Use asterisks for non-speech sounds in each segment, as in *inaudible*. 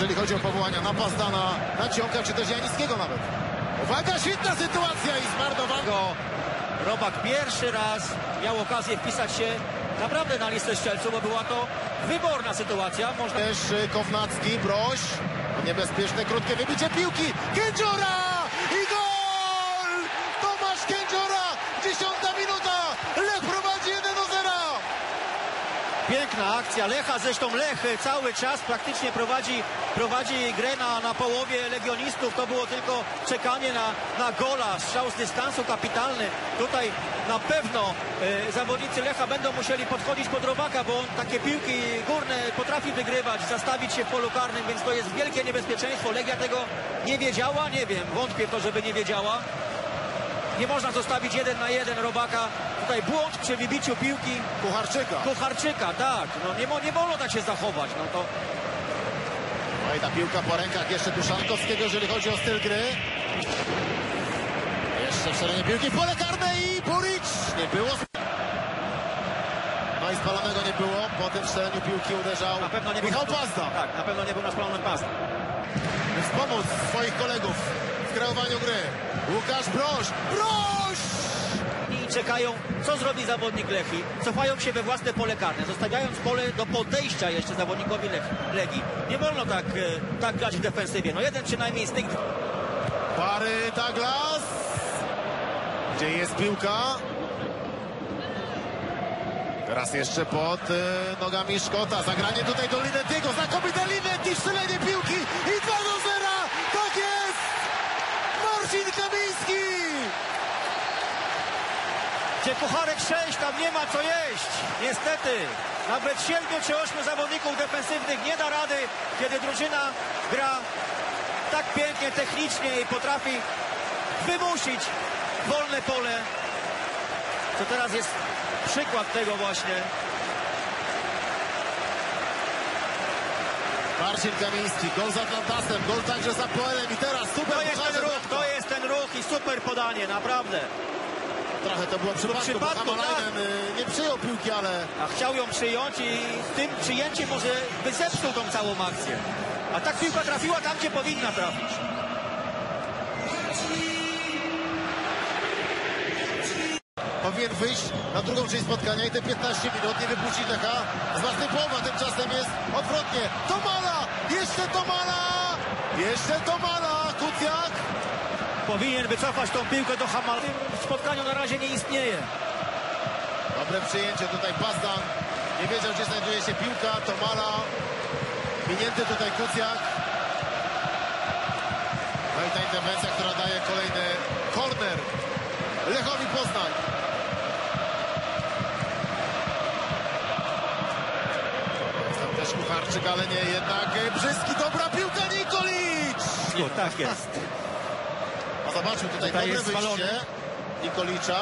jeżeli chodzi o powołania na Pazdana, na Cionka, czy też Janickiego nawet. Uwaga, świetna sytuacja i zmarnowana. Go Robak pierwszy raz miał okazję wpisać się naprawdę na listę strzelców, bo była to wyborna sytuacja. Można Też y, Kownacki, Broś. Niebezpieczne, krótkie wybicie piłki. Kędziora! I gol! Tomasz Kędziora! Dziesiąta minuta! Lech prowadzi 1 do 0. Piękna akcja Lecha, zresztą Lech cały czas praktycznie prowadzi, prowadzi grę na, na połowie legionistów. To było tylko czekanie na, na gola, strzał z dystansu kapitalny. Tutaj na pewno e, zawodnicy Lecha będą musieli podchodzić pod Robaka, bo on takie piłki górne potrafi wygrywać, zastawić się w polu karnym, więc to jest wielkie niebezpieczeństwo. Legia tego nie wiedziała, nie wiem, wątpię to, żeby nie wiedziała. Nie można zostawić jeden na jeden Robaka. Tutaj błąd przy wybiciu piłki Kucharczyka. Kucharczyka, tak. No nie, nie wolno tak się zachować. No to No i ta piłka po rękach jeszcze Duszankowskiego, jeżeli chodzi o styl gry. Jeszcze strzelenie piłki w pole karne i Buric. Nie było. No i spalonego nie było. Po tym strzeleniu piłki uderzał na pewno nie Michał Pazda. Tak, na pewno nie był na spalonym. By wspomóc swoich kolegów w kreowaniu gry. Łukasz Broś. Broś! I czekają, co zrobi zawodnik Lechi. Cofają się we własne pole karne, zostawiając pole do podejścia jeszcze zawodnikowi Legii. Nie wolno tak, e, tak grać w defensywie. No jeden przynajmniej z tych Pary Douglas. Gdzie jest piłka? Teraz jeszcze pod e, nogami Szkota. Zagranie tutaj do Linetiego. Znakomite Linetti, strzelenie piłki i 2 do 0. Tak jest! Marcin Kamiński! Gdzie Kucharek 6, tam nie ma co jeść. Niestety. Nawet 7 czy 8 zawodników defensywnych nie da rady, kiedy drużyna gra tak pięknie, technicznie i potrafi wymusić wolne pole. To teraz jest przykład tego właśnie. Marcin Kamiński, gol za Atlantasem, gol także za Poelem i teraz super To jest ten ruch, to jest ten ruch i super podanie, naprawdę. Trochę to było przypadku, przypadku, bo Hamalainen y, nie przyjął piłki, ale A chciał ją przyjąć i tym przyjęciem może by zepsuł tą całą akcję. A tak piłka trafiła tam, gdzie powinna trafić. powinien wyjść na drugą część spotkania i te 15 minut nie wypuścić Lecha z własnej połowy, a tymczasem jest odwrotnie. Tomala! Jeszcze Tomala! Jeszcze Tomala! Kucjak! Powinien wycofać tą piłkę do Hamal. W spotkaniu na razie nie istnieje. Dobre przyjęcie tutaj Pazdan. Nie wiedział, gdzie znajduje się piłka. Tomala. Minięty tutaj Kucjak. No i ta interwencja, która daje kolejny korner Lechowi Poznań. Tam też Kucharczyk, ale nie jednak Brzyski. Dobra piłka Nikolicz! Nie, tak jest. A zobaczmy tutaj, Tutaj dobre jest wyjście. Nikolicza.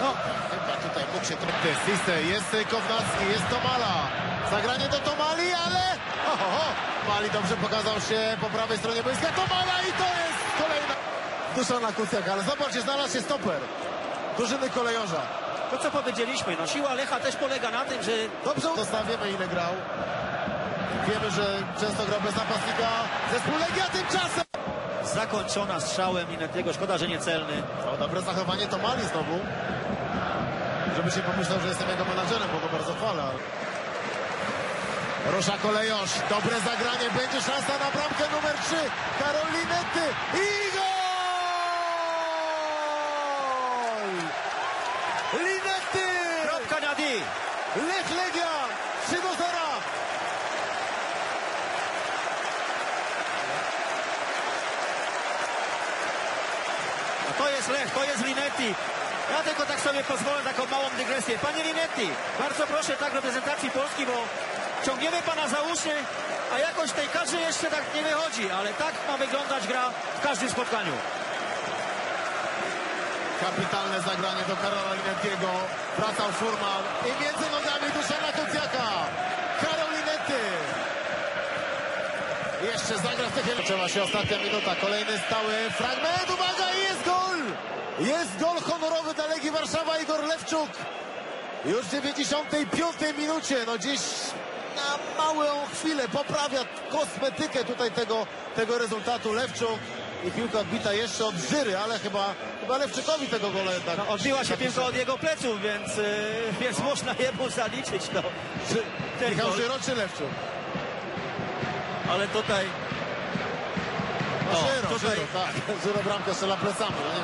No, Chyba tutaj mógł się trochę. Siste, jest Kownacki, jest Tomala. Zagranie do Tomali, ale... Ho, ho, ho. Mali dobrze pokazał się po prawej stronie boiska. Tomala i to jest kolejna... Duszana Kucjak, ale zobaczcie, znalazł się stoper. Drużyny kolejorza. to co powiedzieliśmy, no siła Lecha też polega na tym, że Dobrze zostawiamy ile grał. Wiemy, że często grał bez napastnika. Zespół Legia tymczasem. Zakończona strzałem Inetiego. Szkoda, że niecelny. O, dobre zachowanie Tomali znowu. Żeby się pomyślał, że jestem jego menadżerem, bo go bardzo chwalę. Rusza kolejosz. Dobre zagranie. Będzie szansa na bramkę numer 3. Karolinety. I gol! Linety! Kropka na D. Lech Legia. 3 do 0. A to jest Lech, to jest Linetti. Ja tylko tak sobie pozwolę taką małą dygresję. Panie Linetti, bardzo proszę tak reprezentacji Polski, bo ciągniemy pana za uszy, a jakoś tej kadrze jeszcze tak nie wychodzi, ale tak ma wyglądać gra w każdym spotkaniu. Kapitalne zagranie do Karola Linettiego. Wracał Furman i między nogami Duszana Kucjaka. Karolinety. Jeszcze zagra w tej Zaczęła się ostatnia minuta. Kolejny stały fragment. Uwaga i jest gol. Honorowy dla Legii Warszawa. Igor Lewczuk. Już w 95 minucie. No gdzieś na małą chwilę poprawia kosmetykę tutaj tego, tego rezultatu Lewczuk. I piłka odbita jeszcze od Żyry, ale chyba, chyba Lewczykowi tego gola jednak. No, odbiła się piłka od jego pleców, więc, y, *laughs* więc można jemu zaliczyć to. Ży- ten Michał. Żyro czy Lewczuk? Ale tutaj No, Żyro, tutaj- Żyro, tak. Żyro bramkę strzela plecami. No nie.